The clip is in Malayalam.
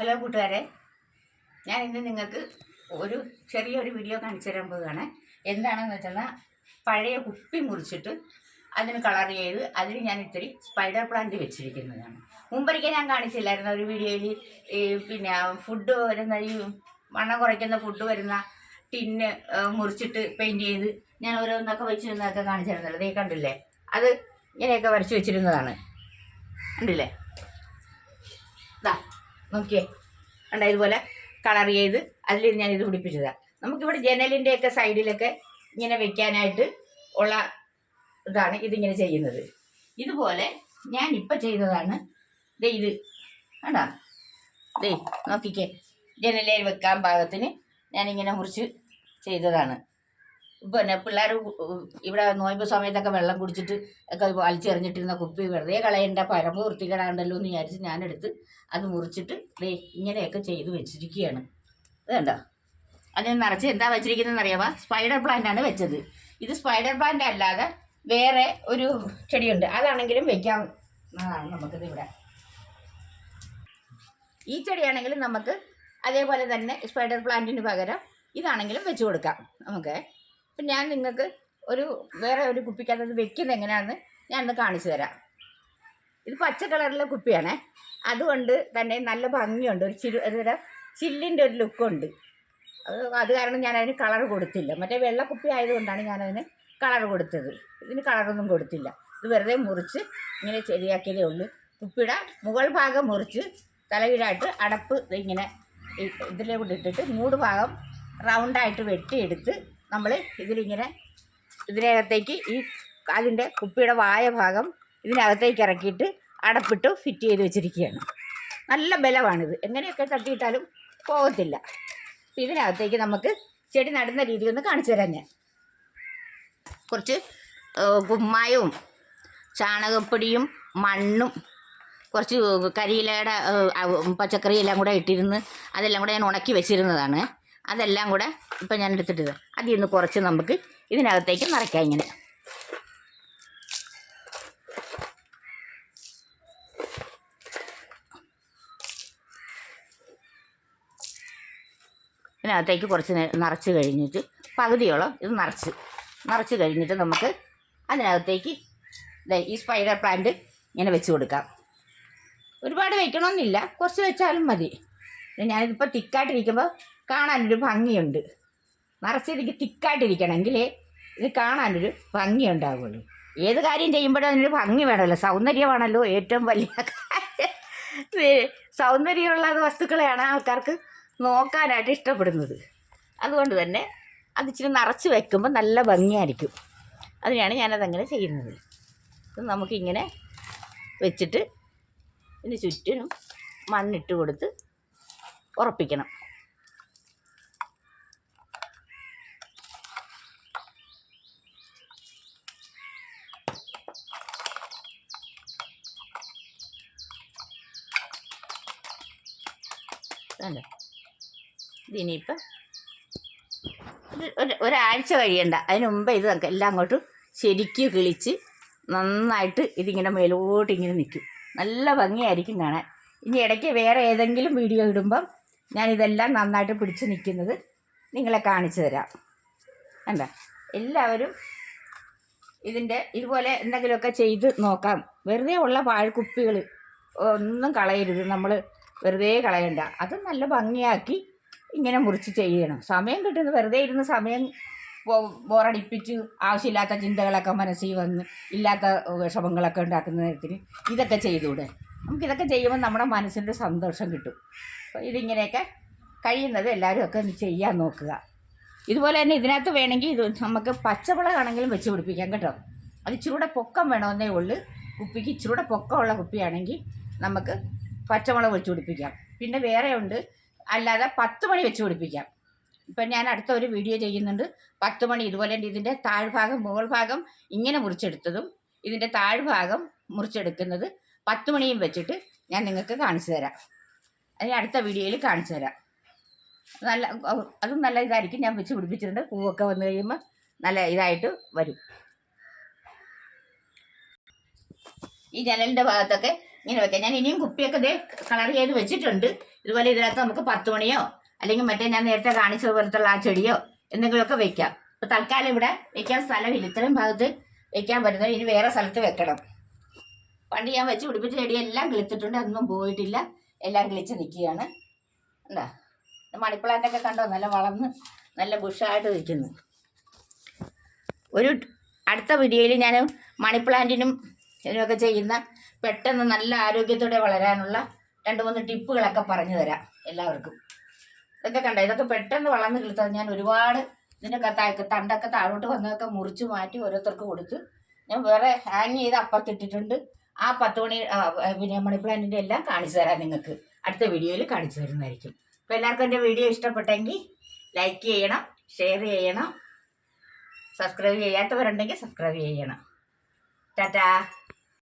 ഹലോ കൂട്ടുകാരെ ഞാൻ ഇന്ന് നിങ്ങൾക്ക് ഒരു ചെറിയൊരു വീഡിയോ കാണിച്ചു തരാൻ പോവുകയാണ്. എന്താണെന്ന് വെച്ചാൽ പഴയ കുപ്പി മുറിച്ചിട്ട് അതിന് കളർ ചെയ്ത് അതിന് ഞാൻ ഇത്തിരി സ്പൈഡർ പ്ലാന്റ് വെച്ചിരിക്കുന്നതാണ്. മുമ്പൊരിക്കൽ ഞാൻ കാണിച്ചില്ലായിരുന്നു ഒരു വീഡിയോയിൽ ഈ പിന്നെ ഫുഡ് വരുന്ന ഈ വണ്ണം കുറയ്ക്കുന്ന ഫുഡ് വരുന്ന ടിന്ന് മുറിച്ചിട്ട് പെയിന്റ് ചെയ്ത് ഞാൻ ഓരോന്നൊക്കെ വെച്ചിരുന്നതൊക്കെ കാണിച്ചിരുന്നല്ലോ. നീ കണ്ടില്ലേ? അത് ഇങ്ങനെയൊക്കെ വരച്ച് വെച്ചിരുന്നതാണ്. കണ്ടില്ലേ? നോക്കിയേ. കണ്ട ഇതുപോലെ കളർ ചെയ്ത് അതിൽ ഞാൻ ഇത് പിടിപ്പിച്ചതാണ് നമുക്കിവിടെ ജനലിന്റെ ഒക്കെ സൈഡിലൊക്കെ ഇങ്ങനെ വെക്കാനായിട്ട് ഉള്ള ഇതാണ് ഇതിങ്ങനെ ചെയ്യുന്നത്. ഇതുപോലെ ഞാൻ ഇപ്പം ചെയ്തതാണ് ദേ ഇത്. കണ്ടാ? ദേ നോക്കിക്കേ. ജനലേ വെക്കാൻ പാകത്തിന് ഞാനിങ്ങനെ മുറിച്ച് ചെയ്തതാണ്. പിന്നെ പിള്ളേർ ഇവിടെ നോയമ്പ് സമയത്തൊക്കെ വെള്ളം കുടിച്ചിട്ട് ഒക്കെ വലിച്ചെറിഞ്ഞിട്ടിരുന്ന കുപ്പി വെറുതെ കളയേണ്ട പരമ്പ് വൃത്തികേടാണ്ടല്ലോ എന്ന് വിചാരിച്ച് ഞാനെടുത്ത് അത് മുറിച്ചിട്ട് ദേ ഇങ്ങനെയൊക്കെ ചെയ്ത് വെച്ചിരിക്കുകയാണ്. കണ്ടോ അതിന് നിറച്ച് എന്താ വെച്ചിരിക്കുന്നതെന്ന് അറിയാമോ സ്പൈഡർ പ്ലാന്റ് ആണ് വെച്ചത്. ഇത് സ്പൈഡർ പ്ലാന്റ് അല്ലാതെ വേറെ ഒരു ചെടിയുണ്ട്. അതാണെങ്കിലും വെക്കാം. എന്നതാണ് നമുക്കിത് ഇവിടെ. ഈ ചെടിയാണെങ്കിലും നമുക്ക് അതേപോലെ തന്നെ സ്പൈഡർ പ്ലാന്റിന് പകരം ഇതാണെങ്കിലും വെച്ച് കൊടുക്കാം. നമുക്ക് അപ്പം ഞാൻ നിങ്ങൾക്ക് ഒരു വേറെ ഒരു കുപ്പിക്കകത്ത് വെക്കുന്ന വെക്കുന്നത് എങ്ങനെയാണെന്ന് ഒന്ന് കാണിച്ചു തരാം. ഇത് പച്ച കളറിലെ കുപ്പിയാണേ. അതുകൊണ്ട് തന്നെ നല്ല ഭംഗിയുണ്ട്. ഒരു ചിരു ഒരു ചില്ലിന്റെ ഒരു ലുക്കുണ്ട് അത് അത് കാരണം ഞാൻ അതിന് കളർ കൊടുത്തില്ല. മറ്റേ വെള്ള കുപ്പി ആയതുകൊണ്ടാണ് ഞാനതിന് കളർ കൊടുത്തത്. ഇതിന് കളറൊന്നും കൊടുത്തില്ല. ഇത് വെറുതെ മുറിച്ച് ഇങ്ങനെ ശരിയാക്കിയതേ ഉള്ളൂ. കുപ്പിയുടെ മുകൾ ഭാഗം മുറിച്ച് തലകീഴായിട്ട് അടപ്പ് ഇങ്ങനെ ഇതിലെ കൂടി ഇട്ടിട്ട് മൂട് ഭാഗം റൗണ്ടായിട്ട് വെട്ടിയെടുത്ത് നമ്മൾ ഇതിലിങ്ങനെ ഇതിനകത്തേക്ക് ഈ അതിന്റെ കുപ്പിയുടെ വായ ഭാഗം ഇതിനകത്തേക്ക് ഇറക്കിയിട്ട് അടപ്പിട്ട് ഫിറ്റ് ചെയ്ത് വെച്ചിരിക്കുകയാണ്. നല്ല ബലമാണിത്. എങ്ങനെയൊക്കെ തട്ടിയിട്ടാലും പോകത്തില്ല. അപ്പം ഇതിനകത്തേക്ക് നമുക്ക് ചെടി നടുന്ന രീതി ഒന്ന് കാണിച്ചു തരാം ഞാൻ. കുറച്ച് കുമ്മായവും ചാണകപ്പൊടിയും മണ്ണും കുറച്ച് കരിയിലയുടെ പച്ചക്കറിയെല്ലാം കൂടെ ഇട്ടിരുന്ന് അതെല്ലാം കൂടെ ഞാൻ ഉണക്കി വെച്ചിരുന്നതാണ്. അതെല്ലാം കൂടെ ഇപ്പം ഞാൻ എടുത്തിട്ടത് അതിൽ നിന്ന് കുറച്ച് നമുക്ക് ഇതിനകത്തേക്ക് നിറയ്ക്കാം ഇങ്ങനെ. ഇതിനകത്തേക്ക് കുറച്ച് നിറച്ച് കഴിഞ്ഞിട്ട് പകുതിയോളം ഇത് നിറച്ച്. നിറച്ച് കഴിഞ്ഞിട്ട് നമുക്ക് അതിനകത്തേക്ക് ഈ സ്പൈഡർ പ്ലാന്റ് ഇങ്ങനെ വെച്ച് കൊടുക്കാം. ഒരുപാട് വെക്കണമെന്നില്ല കുറച്ച് വെച്ചാലും മതി. ഞാനിതിപ്പോൾ തിക്കായിട്ടിരിക്കുമ്പോൾ കാണാനൊരു ഭംഗിയുണ്ട്. നിറച്ചിരിക്കും തിക്കായിട്ടിരിക്കണമെങ്കിൽ ഇത് കാണാനൊരു ഭംഗി ഉണ്ടാവുള്ളൂ ഏത് കാര്യം ചെയ്യുമ്പോഴും അതിനൊരു ഭംഗി വേണമല്ലോ. സൗന്ദര്യമാണല്ലോ ഏറ്റവും വലിയ കാര്യം. സൗന്ദര്യമുള്ള വസ്തുക്കളെയാണ് ആൾക്കാർക്ക് നോക്കാനായിട്ട് ഇഷ്ടപ്പെടുന്നത്. അതുകൊണ്ട് തന്നെ അതിച്ചിരി നിറച്ച് വെക്കുമ്പോൾ നല്ല ഭംഗിയായിരിക്കും. അതിനാണ് ഞാനതങ്ങനെ ചെയ്യുന്നത്. നമുക്കിങ്ങനെ വെച്ചിട്ട് ഇതിന് ചുറ്റിനും മണ്ണിട്ട് കൊടുത്ത് ഉറപ്പിക്കണം. അല്ലേ ഒരു- ഒരു ഒരാഴ്ച കഴിയണ്ട. അതിന് മുമ്പ് ഇത് എല്ലാം അങ്ങോട്ടും ശരിക്ക് കിളിച്ച് നന്നായിട്ട് ഇതിങ്ങനെ മേലോട്ട് ഇങ്ങനെ നിൽക്കും. നല്ല ഭംഗിയായിരിക്കും കാണാൻ. ഇനി ഇടയ്ക്ക് വേറെ ഏതെങ്കിലും വീഡിയോ ഇടുമ്പം ഞാനിതെല്ലാം നന്നായിട്ട് പിടിച്ച് നിൽക്കുന്നത് നിങ്ങളെ കാണിച്ചു തരാം. എന്താ എല്ലാവരും ഇതിന്റെ ഇതുപോലെ എന്തെങ്കിലുമൊക്കെ ചെയ്ത് നോക്കാം. വെറുതെ ഉള്ള പാഴ്ക്കുപ്പികൾ ഒന്നും കളയരുത്. നമ്മൾ വെറുതെ കളയണ്ട. അത് നല്ല ഭംഗിയാക്കി ഇങ്ങനെ മുറിച്ച് ചെയ്യണം. സമയം കിട്ടുന്നത് വെറുതെ ഇരുന്ന് സമയം ബോറടിപ്പിച്ച് ആവശ്യമില്ലാത്ത ചിന്തകളൊക്കെ മനസ്സിൽ വന്ന് ഇല്ലാത്ത വിഷമങ്ങളൊക്കെ ഉണ്ടാക്കുന്ന നേരത്തിന് ഇതൊക്കെ ചെയ്തുകൂടെ നമുക്കിതൊക്കെ ചെയ്യുമ്പോൾ നമ്മുടെ മനസ്സിന്റെ സന്തോഷം കിട്ടും. ഇതിങ്ങനെയൊക്കെ കഴിയുന്നത് എല്ലാവരും ഒക്കെ ചെയ്യാൻ നോക്കുക. ഇതുപോലെ തന്നെ ഇതിനകത്ത് വേണമെങ്കിൽ ഇത് നമുക്ക് പച്ചമുളകാണെങ്കിലും വെച്ച് പിടിപ്പിക്കാം കേട്ടോ. അത് ഇച്ചിരൂടെ പൊക്കം വേണമെന്നേ ഉള്ളൂ. കുപ്പിക്ക് ഇച്ചിരൂടെ പൊക്കമുള്ള കുപ്പിയാണെങ്കിൽ നമുക്ക് പച്ചമുളക് വെച്ച് പിടിപ്പിക്കാം. പിന്നെ വേറെ ഉണ്ട്. അല്ലാതെ പത്ത് മണി വെച്ച് പിടിപ്പിക്കാം. ഇപ്പം ഞാൻ അടുത്ത ഒരു വീഡിയോ ചെയ്യുന്നുണ്ട്. പത്ത് മണി ഇതുപോലെ ഇതിന്റെ താഴ്ഭാഗം മുകൾ ഭാഗം ഇങ്ങനെ മുറിച്ചെടുത്തതും ഇതിന്റെ താഴ്ഭാഗം മുറിച്ചെടുക്കുന്നത് പത്ത് മണിയും വെച്ചിട്ട് ഞാൻ നിങ്ങൾക്ക് കാണിച്ചു തരാം. അതിന് അടുത്ത വീഡിയോയിൽ കാണിച്ചു തരാം. നല്ല അതും നല്ല ഇതായിരിക്കും. ഞാൻ വെച്ച് പിടിപ്പിച്ചിട്ടുണ്ട്. പൂവൊക്കെ വന്നു കഴിയുമ്പോൾ നല്ല ഇതായിട്ട് വരും. ഈ ജനലിന്റെ ഭാഗത്തൊക്കെ ഇങ്ങനെ വെക്കാം. ഞാൻ ഇനിയും കുപ്പിയൊക്കെ ഇതേ കളർ ചെയ്ത് വെച്ചിട്ടുണ്ട്. ഇതുപോലെ ഇതിനകത്ത് നമുക്ക് പത്ത് മണിയോ അല്ലെങ്കിൽ മറ്റേ ഞാൻ നേരത്തെ കാണിച്ച പോലത്തുള്ള ആ ചെടിയോ എന്തെങ്കിലുമൊക്കെ വെക്കാം. അപ്പോൾ തൽക്കാലം ഇവിടെ വെക്കാൻ സ്ഥലമില്ല. ഇത്രയും ഭാഗത്ത് വെക്കാൻ പറ്റുന്നത് ഇനി വേറെ സ്ഥലത്ത് വെക്കണം. പണ്ട് ഞാൻ വെച്ച് പിടിപ്പിച്ച ചെടിയെല്ലാം കിളിച്ചിട്ടുണ്ട് അതൊന്നും പോയിട്ടില്ല. എല്ലാം കിളിച്ച് നിൽക്കുകയാണ്. എന്താ മണിപ്ലാന്റൊക്കെ കണ്ടോ? നല്ല വളർന്ന് നല്ല ബുഷായിട്ട് നിൽക്കുന്നു. ഒരു അടുത്ത വീഡിയോയിൽ ഞാൻ മണിപ്ലാന്റിനും ഇതിനൊക്കെ ചെയ്യുന്ന പെട്ടെന്ന് നല്ല ആരോഗ്യത്തോടെ വളരാനുള്ള രണ്ട് മൂന്ന് ടിപ്പുകളൊക്കെ പറഞ്ഞു തരാം എല്ലാവർക്കും. ഇതൊക്കെ കണ്ടോ? ഇതൊക്കെ പെട്ടെന്ന് വളർന്ന് കിളുത്തത് ഞാൻ ഒരുപാട് ഇതിനൊക്കെ തണ്ടൊക്കെ താഴോട്ട് വന്നതൊക്കെ മുറിച്ച് മാറ്റി ഓരോരുത്തർക്ക് കൊടുത്ത്. ഞാൻ വേറെ ഹാങ് ചെയ്ത് അപ്പുറത്തിട്ടിട്ടുണ്ട്. ആ പത്ത് മണി പിന്നെ മണി പ്ലാന്റിന്റെ എല്ലാം കാണിച്ചു തരാം നിങ്ങൾക്ക്. അടുത്ത വീഡിയോയിൽ കാണിച്ചു തരുന്നതായിരിക്കും. അപ്പോൾ എല്ലാവർക്കും എന്റെ വീഡിയോ ഇഷ്ടപ്പെട്ടെങ്കിൽ ലൈക്ക് ചെയ്യണം ഷെയർ ചെയ്യണം സബ്സ്ക്രൈബ് ചെയ്യാത്തവരുണ്ടെങ്കിൽ സബ്സ്ക്രൈബ് ചെയ്യണം. ടാറ്റാ.